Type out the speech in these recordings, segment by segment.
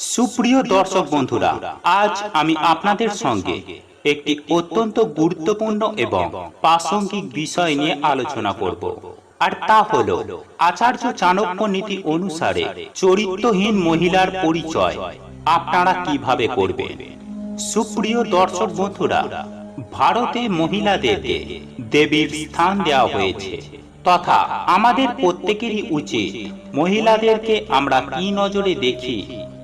সুপ্রিয় দর্শক বন্ধুরা আজ আমি আপনাদের সঙ্গে একটি অত্যন্ত গুরুত্বপূর্ণ এবং প্রাসঙ্গিক বিষয় নিয়ে আলোচনা করব। আর তা হলো আচার্য চাণক্য নীতি অনুসারে চরিত্রহীন মহিলার পরিচয় আপনারা কীভাবে করবেন? সুপ্রিয় দর্শক বন্ধুরা ভারতে মহিলাদেরকে দেবীর স্থান দেওয়া হয়েছে। তথা আমাদের প্রত্যেকেরই উচিত মহিলাদেরকে আমরা কি নজরে দেখি?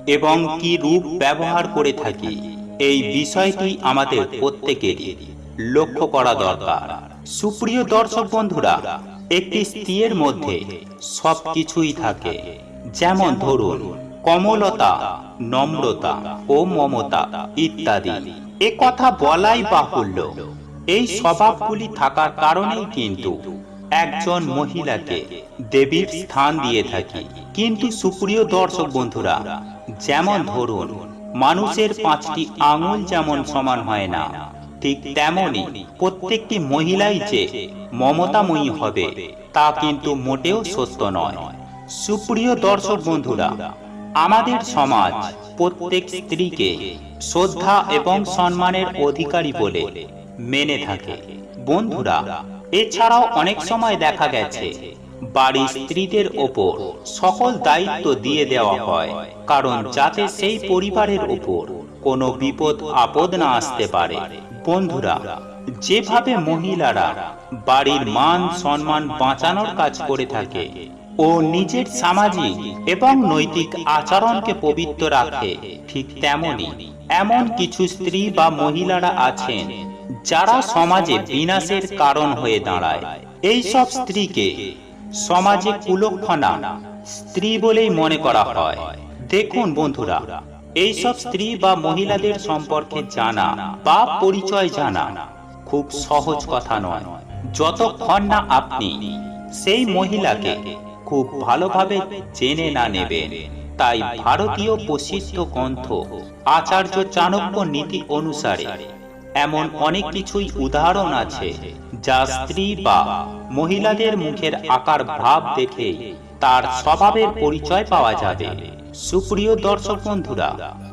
এবং কি রূপ ব্যবহার করে থাকি এই বিষয়টি আমাদের প্রত্যেকেরই লক্ষ্য করা দরকার। সুপ্রিয় দর্শক বন্ধুরা একটি স্ত্রীর মধ্যে সব কিছুই থাকে। যেমন ধরুন কমলতা নম্রতা ও মমতা ইত্যাদি। এ কথা বলাই বাহুল্য। এই স্বভাবগুলি থাকার কারণেই কিন্তু একজন মহিলাকে দেবীর স্থান দিয়ে থাকি। কিন্তু সুপ্রিয় দর্শক বন্ধুরা যেমন ধরুন, মানুষের পাঁচটি আঙুল যেমন সমান হয় না, ঠিক তেমনি প্রত্যেকটি মহিলাই যে মমতাময়ী হবে, তা কিন্তু মোটেও সত্য নয়। সুপ্রিয় দর্শক বন্ধুরা, আমাদের সমাজ প্রত্যেক স্ত্রীকে শ্রদ্ধা এবং সম্মানের অধিকারী বলে মেনে থাকে। বন্ধুরা, এছাড়াও অনেক সময় দেখা গেছে বাড়ির স্ত্রীদের ওপর সকল দায়িত্ব দিয়ে দেওয়া হয়, কারণ যাতে সেই পরিবারের ওপর কোনো বিপদ, আপদ না আসতে পারে। বন্ধুরা, যেভাবে মহিলারা বাড়ির মান সম্মান বাঁচানোর কাজ করে থাকে ও নিজের সামাজিক এবং নৈতিক আচরণকে পবিত্র রাখে, ঠিক তেমনি এমন কিছু স্ত্রী বা মহিলারা আছেন যারা সমাজে বিনাশের কারণ হয়ে দাঁড়ায়। এইসব স্ত্রীকে সমাজে কুলক্ষণা স্ত্রী বলেই মনে করা হয়। দেখুন বন্ধুরা এই সব স্ত্রী বা মহিলাদের সম্পর্কে জানা বা পরিচয় জানা খুব সহজ কথা নয়। যতক্ষণ না আপনি সেই মহিলাকে খুব ভালোভাবে জেনে না নেবেন, তাই ভারতীয় প্রসিদ্ধ গ্রন্থ আচার্য চাণক্য নীতি অনুসারে এমন অনেক কিছুই উদাহরণ আছে যা স্ত্রী বা মহিলাদের মুখের আকার ভাব দেখে তার স্বভাবের পরিচয় পাওয়া যাবে। সুপ্রিয় দর্শক বন্ধুরা,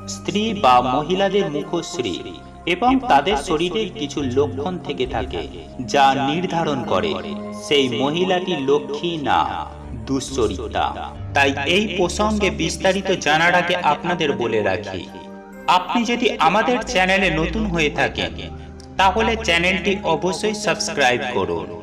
স্ত্রী বা মহিলাদের মুখশ্রী এবং তাদের শরীরের কিছু লক্ষণ থেকে থাকে যা নির্ধারণ করে সেই মহিলাটি লক্ষ্মী না দুশ্চরিত্রা তাই এই প্রসঙ্গে বিস্তারিত জানার আগে আপনাদের বলে রাখি, আপনি যদি আমাদের চ্যানেলে নতুন হয়ে থাকেন, তাহলে চ্যানেলটি অবশ্যই সাবস্ক্রাইব করুন।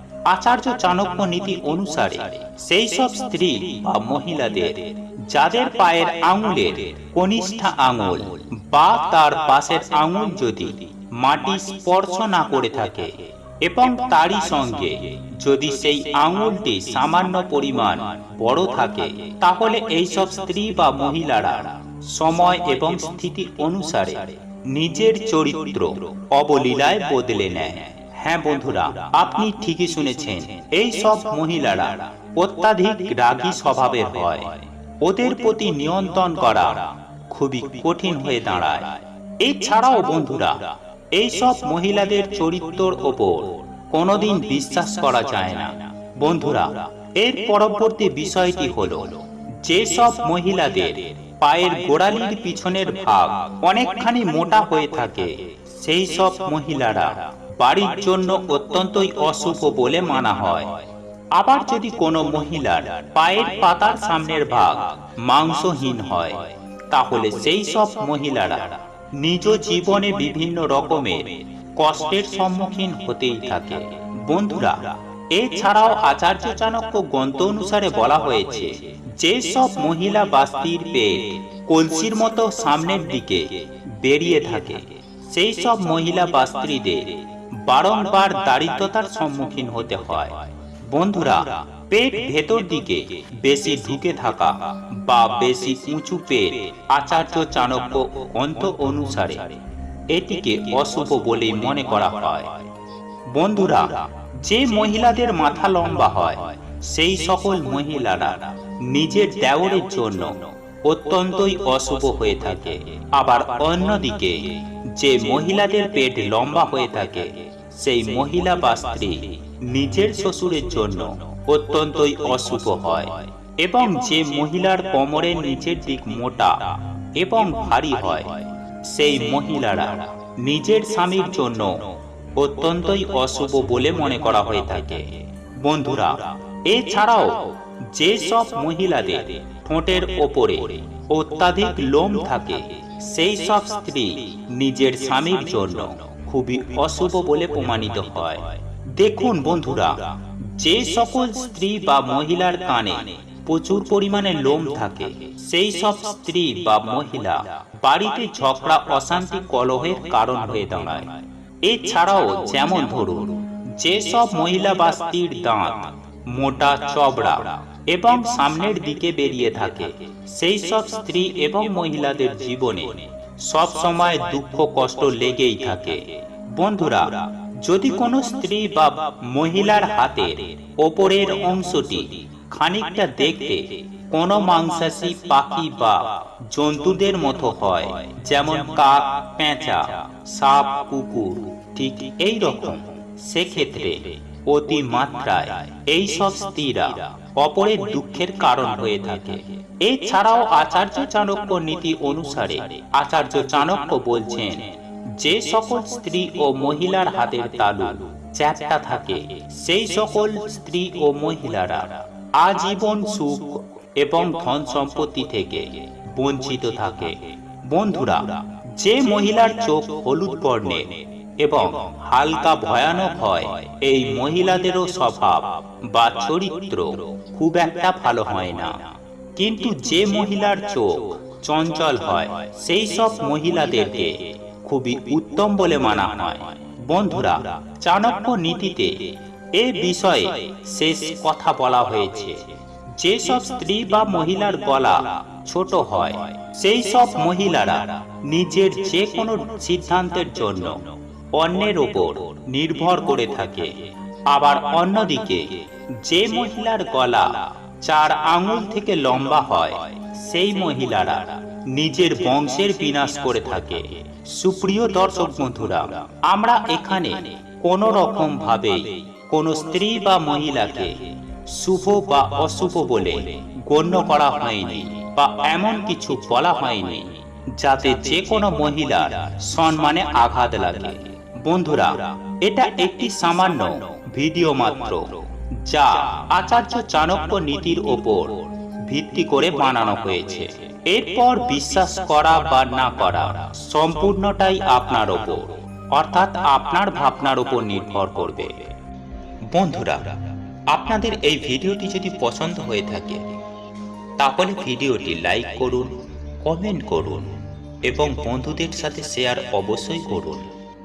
আচার্য চাণক্য নীতি অনুসারে সেই সব স্ত্রী বা মহিলাদের, যাদের পায়ের আঙুলের কনিষ্ঠা আঙুল বা তার পাশের আঙুল যদি মাটি স্পর্শ না করে থাকে এবং তারই সঙ্গে যদি সেই আঙুলটি সামান্য পরিমাণ বড় থাকে, তাহলে এই সব স্ত্রী বা মহিলারা সময় এবং স্থিতি অনুসারে নিজের চরিত্র অবলীলায় বদলে নেয়। হ্যাঁ বন্ধুরা, আপনি ঠিকই শুনেছেন, এই সব মহিলারা অত্যাধিক রাগী স্বভাবের হয়। ওদের প্রতি নিয়ন্ত্রণ করা খুবই কঠিন হয়ে দাঁড়ায়। এছাড়াও বন্ধুরা, এই সব মহিলাদের চরিত্রর ওপর কোনোদিন বিশ্বাস করা যায় না। বন্ধুরা, এর পরবর্তী বিষয়টি হলো যে সব মহিলাদের পায়ের গোড়ালির পিছনের ভাগ অনেকখানি মোটা হয়ে থাকে, সেই সব মহিলারা বাড়ির জন্য অত্যন্তই অশুভ বলে মানা হয়। আবার যদি কোনো মহিলার পায়ের পাতার সামনের ভাগ মাংসহীন হয়, তাহলে সেই সব মহিলারা নিজ জীবনে বিভিন্ন রকমের কষ্টের সম্মুখীন হতেই থাকে। বন্ধুরা, এছাড়াও আচার্য চাণক্য গ্রন্থ অনুসারে বলা হয়েছে, যে সব মহিলা বা স্ত্রীর পেট কলসির মতো সামনের দিকে বেরিয়ে থাকে, সেই সব মহিলা বা স্ত্রীদের বারংবার দারিদ্রতার সম্মুখীন হতে হয়। বন্ধুরা, পেট ভেতর দিকে বেশি ঢুকে থাকা বা বেশি উঁচু পেট আচার্য চাণক্য গ্রন্থ অনুসারে এটিকে অশুভ বলেই মনে করা হয়। বন্ধুরা, যে মহিলাদের মাথা লম্বা হয়, সেই সকল মহিলারা নিজের দেওরের জন্য অত্যন্তই অশুভ হয়ে থাকে। আবার অন্যদিকে, যে মহিলাদের পেট লম্বা হয়ে থাকে, সেই মহিলা বা স্ত্রী নিজের শ্বশুরের জন্য অত্যন্তই অশুভ হয় এবং যে মহিলার কোমরের নিচের দিক মোটা এবং ভারী হয়, সেই মহিলারা নিজের স্বামীর জন্য অত্যন্তই অশুভ বলে মনে করা হয়ে থাকে। বন্ধুরা এছাড়াও যে সব মহিলাদের ঠোঁটের ওপরে অত্যাধিক লোম থাকে সেই সব স্ত্রী নিজের স্বামীর জন্য খুবই অশুভ বলে প্রমাণিত হয়। দেখুন বন্ধুরা, যে সকল স্ত্রী বা মহিলার কানে প্রচুর পরিমাণে লোম থাকে সেই সব স্ত্রী বা মহিলা বাড়িতে ঝগড়া, অশান্তি, কলহের কারণ হয়ে দাঁড়ায়। এছাড়াও যেমন ধরুন, যেসব মহিলা বা স্ত্রীর দাঁত মোটা চবড়া এবং সামনের দিকে বেরিয়ে থাকে। সেই সব স্ত্রী এবং মহিলাদের জীবনে সব সময় দুঃখ কষ্ট লেগেই থাকে। বন্ধুরা, যদি কোনো স্ত্রী বা মহিলার হাতের ওপরের অংশটি খানিকটা দেখতে কোনো মাংসাশী পাখি বা জন্তুদের মতো হয়, যেমন কাক, পেঁচা, সাপ, কুকুর, ঠিক এই রকম সেক্ষেত্রে অতি মাত্রায় এই সব স্ত্রীরা অপরের দুঃখের কারণ হয়ে থাকে। এছাড়াও আচার্য চাণক্য নীতি অনুসারে আচার্য চাণক্য বলছেন, যে সকল স্ত্রী ও মহিলার হাতের তালু চ্যাপটা থাকে, সেই সকল স্ত্রী ও মহিলারা আজীবন সুখ এবং ধন সম্পত্তি থেকে বঞ্চিত থাকে। বন্ধুরা, যে মহিলার চোখ হলুদ বর্ণের এবং হালকা ভয়ানক হয় এই মহিলাদেরও স্বভাব বা চরিত্র খুব একটা ভালো হয় না। কিন্তু যে মহিলার চোখ চঞ্চল হয়, সেই সব মহিলাদেরকে খুবই উত্তম বলে মানা হয়। বন্ধুরা, চাণক্য নীতিতে এ বিষয়ে শেষ কথা বলা হয়েছে। যেসব স্ত্রী বা মহিলার গলা ছোট হয়, সেই সব মহিলারা নিজের যে কোনো সিদ্ধান্তের জন্য অন্যের ওপর নির্ভর করে থাকে। আবার অন্যদিকে, যে মহিলার গলা চার আঙুল থেকে লম্বা হয়, সেই মহিলারা নিজের বংশের বিনাশ করে থাকে। সুপ্রিয় দর্শক বন্ধুরা, আমরা এখানে কোনো রকম ভাবে কোনো স্ত্রী বা মহিলাকে শুভ বা অশুভ বলে গণ্য করা হয়নি বা এমন কিছু বলা হয়নি যাতে যে কোনো মহিলার সম্মানে আঘাত লাগে। বন্ধুরা, এটা একটি সামান্য ভিডিও মাত্র, যা আচার্য চাণক্য নীতির ওপর ভিত্তি করে বানানো হয়েছে। এরপর বিশ্বাস করা বা না করা সম্পূর্ণটাই আপনার ওপর, অর্থাৎ আপনার ভাবনার উপর নির্ভর করবে। বন্ধুরা, আপনাদের এই ভিডিওটি যদি পছন্দ হয়ে থাকে, তাহলে ভিডিওটি লাইক করুন, কমেন্ট করুন, এবং বন্ধুদের সাথে শেয়ার অবশ্যই করুন।